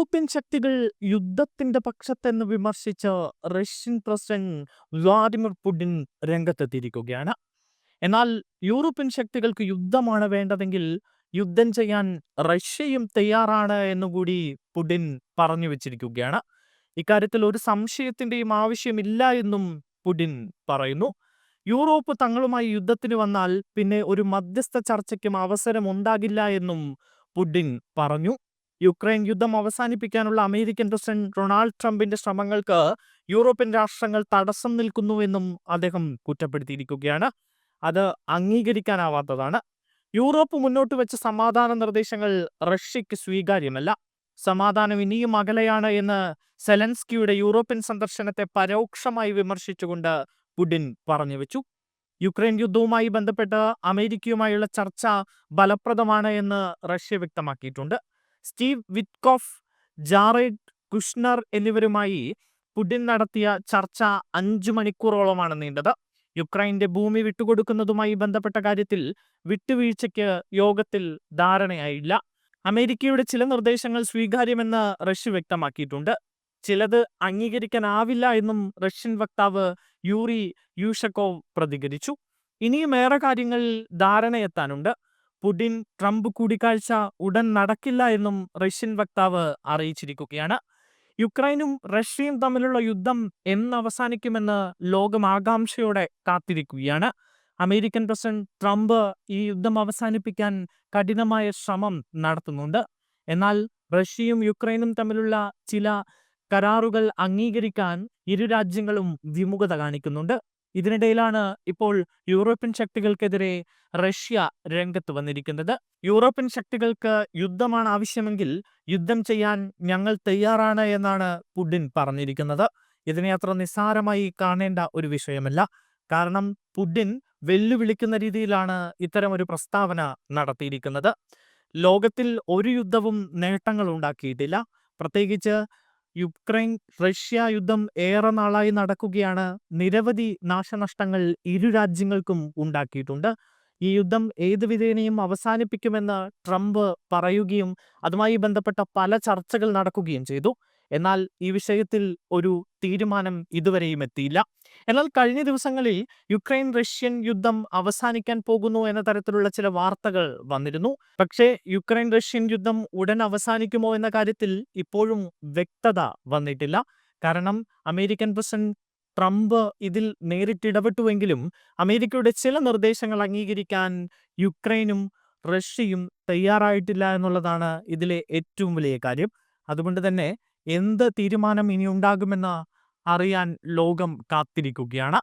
European ശക്തികൾ യുദ്ധത്തിന്റെ പക്ഷത്തെന്ന് വിമർശിച്ച റഷ്യൻ പ്രസിഡന്റ് വ്ളാഡിമിർ പുടിൻ രംഗത്തെത്തിയിരിക്കുകയാണ്. എന്നാൽ യൂറോപ്യൻ ശക്തികൾക്ക് യുദ്ധമാണ് വേണ്ടതെങ്കിൽ യുദ്ധം ചെയ്യാൻ റഷ്യയും തയ്യാറാണ് എന്നുകൂടി പുടിൻ പറഞ്ഞു വെച്ചിരിക്കുകയാണ്. ഇക്കാര്യത്തിൽ ഒരു സംശയത്തിന്റെയും ആവശ്യമില്ല എന്നും പുടിൻ പറയുന്നു. യൂറോപ്പ് തങ്ങളുമായി യുദ്ധത്തിന് വന്നാൽ പിന്നെ ഒരു മധ്യസ്ഥ ചർച്ചയ്ക്കും അവസരം ഉണ്ടാകില്ല എന്നും പുടിൻ പറഞ്ഞു. യുക്രൈൻ യുദ്ധം അവസാനിപ്പിക്കാനുള്ള അമേരിക്കൻ പ്രസിഡന്റ് ഡൊണാൾഡ് ട്രംപിന്റെ ശ്രമങ്ങൾക്ക് യൂറോപ്യൻ രാഷ്ട്രങ്ങൾ തടസ്സം നിൽക്കുന്നുവെന്നും അദ്ദേഹം കുറ്റപ്പെടുത്തിയിരിക്കുകയാണ്. അത് അംഗീകരിക്കാനാവാത്തതാണ്. യൂറോപ്പ് മുന്നോട്ട് വെച്ച സമാധാന നിർദ്ദേശങ്ങൾ റഷ്യയ്ക്ക് സ്വീകാര്യമല്ല. സമാധാനം ഇനിയും അകലെയാണ് എന്ന് സെലൻസ്കിയുടെ യൂറോപ്യൻ സന്ദർശനത്തെ പരോക്ഷമായി വിമർശിച്ചുകൊണ്ട് പുടിൻ പറഞ്ഞു വെച്ചു യുക്രൈൻ യുദ്ധവുമായി ബന്ധപ്പെട്ട് അമേരിക്കയുമായുള്ള ചർച്ച ഫലപ്രദമാണ് എന്ന് റഷ്യ വ്യക്തമാക്കിയിട്ടുണ്ട്. സ്റ്റീവ് വിറ്റ്കോഫ് ജാറേഡ് കുഷ്ണർ എന്നിവരുമായി പുടിൻ നടത്തിയ ചർച്ച അഞ്ചു മണിക്കൂറോളമാണ് നീണ്ടത്. യുക്രൈന്റെ ഭൂമി വിട്ടുകൊടുക്കുന്നതുമായി ബന്ധപ്പെട്ട കാര്യത്തിൽ വിട്ടുവീഴ്ചയ്ക്ക് യോഗത്തിൽ ധാരണയായില്ല. അമേരിക്കയുടെ ചില നിർദ്ദേശങ്ങൾ സ്വീകാര്യമെന്ന് റഷ്യ വ്യക്തമാക്കിയിട്ടുണ്ട്. ചിലത് അംഗീകരിക്കാനാവില്ല എന്നും റഷ്യൻ വക്താവ് യൂറി യൂഷക്കോവ് പ്രതികരിച്ചു. ഇനിയും ഏറെ കാര്യങ്ങളിൽ ധാരണയെത്താനുണ്ട്. പുടിൻ ട്രംപ് കൂടിക്കാഴ്ച ഉടൻ നടക്കില്ല എന്നും റഷ്യൻ വക്താവ് അറിയിച്ചിരിക്കുകയാണ്. യുക്രൈനും റഷ്യയും തമ്മിലുള്ള യുദ്ധം എന്ന് അവസാനിക്കുമെന്ന് ലോകം ആകാംക്ഷയോടെ കാത്തിരിക്കുകയാണ്. അമേരിക്കൻ പ്രസിഡന്റ് ട്രംപ് ഈ യുദ്ധം അവസാനിപ്പിക്കാൻ കഠിനമായ ശ്രമം നടത്തുന്നുണ്ട്. എന്നാൽ റഷ്യയും യുക്രൈനും തമ്മിലുള്ള ചില കരാറുകൾ അംഗീകരിക്കാൻ ഇരു രാജ്യങ്ങളും വിമുഖത കാണിക്കുന്നുണ്ട്. ഇതിനിടയിലാണ് ഇപ്പോൾ യൂറോപ്യൻ ശക്തികൾക്കെതിരെ റഷ്യ രംഗത്ത് വന്നിരിക്കുന്നത്. യൂറോപ്യൻ ശക്തികൾക്ക് യുദ്ധമാണ് ആവശ്യമെങ്കിൽ യുദ്ധം ചെയ്യാൻ ഞങ്ങൾ തയ്യാറാണ് എന്നാണ് പുടിൻ പറഞ്ഞിരിക്കുന്നത്. ഇതിനെ അത്ര നിസ്സാരമായി കാണേണ്ട ഒരു വിഷയമല്ല. കാരണം പുടിൻ വെല്ലുവിളിക്കുന്ന രീതിയിലാണ് ഇത്തരം ഒരു പ്രസ്താവന നടത്തിയിരിക്കുന്നത്. ലോകത്തിൽ ഒരു യുദ്ധവും നേട്ടങ്ങൾ ഉണ്ടാക്കിയിട്ടില്ല. പ്രത്യേകിച്ച് യുക്രൈൻ റഷ്യ യുദ്ധം ഏറെ നാളായി നടക്കുകയാണ്. നിരവധി നാശനഷ്ടങ്ങൾ ഇരു രാജ്യങ്ങൾക്കും ഉണ്ടാക്കിയിട്ടുണ്ട്. ഈ യുദ്ധം ഏത് വിധേനയും അവസാനിപ്പിക്കുമെന്ന് ട്രംപ് പറയുകയും അതുമായി ബന്ധപ്പെട്ട പല ചർച്ചകൾ നടക്കുകയും ചെയ്തു. എന്നാൽ ഈ വിഷയത്തിൽ ഒരു തീരുമാനം ഇതുവരെയും എത്തിയില്ല. എന്നാൽ കഴിഞ്ഞ ദിവസങ്ങളിൽ യുക്രൈൻ റഷ്യൻ യുദ്ധം അവസാനിക്കാൻ പോകുന്നു എന്ന തരത്തിലുള്ള ചില വാർത്തകൾ വന്നിരുന്നു. പക്ഷേ യുക്രൈൻ റഷ്യൻ യുദ്ധം ഉടൻ അവസാനിക്കുമോ എന്ന കാര്യത്തിൽ ഇപ്പോഴും വ്യക്തത വന്നിട്ടില്ല. കാരണം അമേരിക്കൻ പ്രസിഡന്റ് ട്രംപ് ഇതിൽ നേരിട്ടിടപെട്ടുവെങ്കിലും അമേരിക്കയുടെ ചില നിർദ്ദേശങ്ങൾ അംഗീകരിക്കാൻ യുക്രൈനും റഷ്യയും തയ്യാറായിട്ടില്ല എന്നുള്ളതാണ് ഇതിലെ ഏറ്റവും വലിയ കാര്യം. അതുകൊണ്ട് തന്നെ എന്ത് തീരുമാനം ഇനി ഉണ്ടാകുമെന്ന് അറിയാൻ ലോകം കാത്തിരിക്കുകയാണ്.